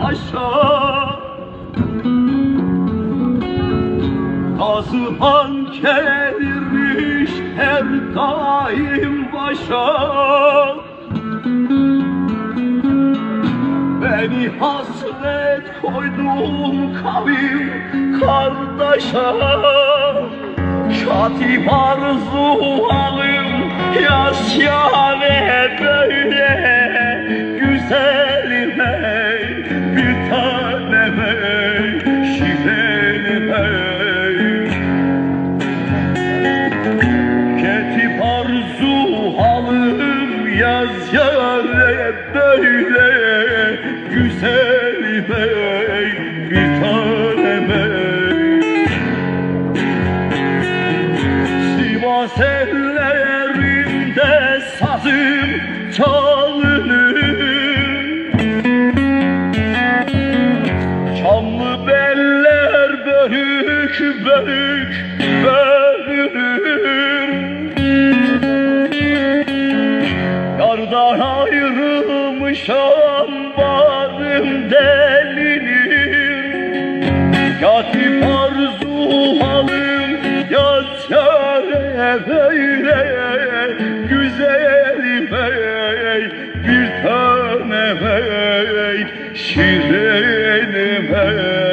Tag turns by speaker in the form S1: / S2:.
S1: aşağı Kazıman gelirmiş her daim başa. Beni hasret koydum kavim kardeşa. Katip arzu alım yaz yaz yâre böyle Güzelim ey bir tanem ey Sivas ellerinde sazım çalınır. Çamlı beller bölük bölük bölünür Yardan ayrılmışam varım delinir Katip arzu halım yaz yâre böyle. Güzelim ey bir tanem ey şirenim ey